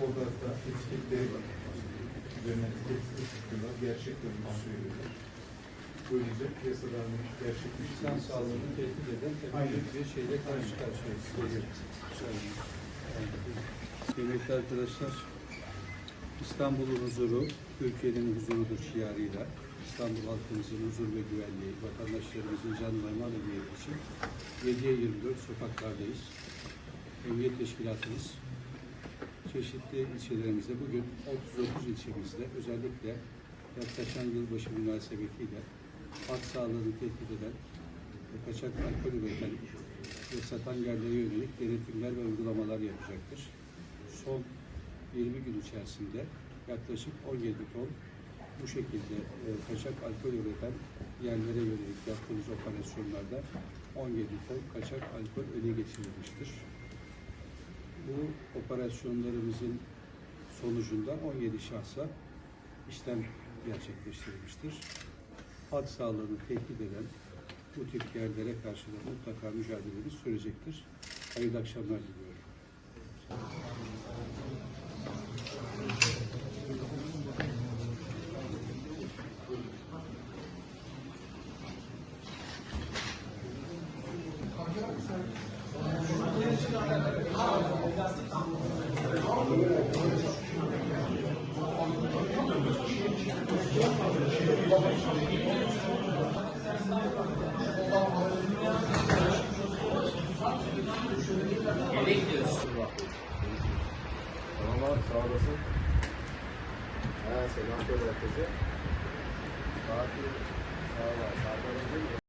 Orada da etiketleri var. Gerçek görüntü söylüyorlar. Böylece piyasadan gerçekleştiğini İnsan sağlığını tehdit eden tabii bir şeyle karşı karşıyayız. Kıymetli arkadaşlar, İstanbul'un huzuru, Türkiye'nin huzurudur şiarıyla İstanbul halkımızın huzur ve güvenliği, vatandaşlarımızın can ve mal emniyeti için 7'ye 24 sokaklardayız. Emniyet Teşkilatımız çeşitli ilçelerimizde bugün 39 ilçemizde özellikle yaklaşan yılbaşı münasebetiyle halk sağlığını tehdit eden kaçak alkol üreten ve satan yerlere yönelik denetimler ve uygulamalar yapacaktır. Son 20 gün içerisinde yaklaşık 17 ton bu şekilde e, kaçak alkol üreten yerlere yönelik yaptığımız operasyonlarda 17 ton kaçak alkol ele geçirilmiştir. Bu operasyonlarımızın sonucunda 17 şahsa işlem gerçekleştirilmiştir. Halk sağlığını tehdit eden bu tip yerlere karşı da mutlaka mücadelemiz sürecektir. Hayırlı akşamlar diliyorum. Tamam abi sağ olasın. He selam söyle herkese. Fatih sağ ol. Sağ ol.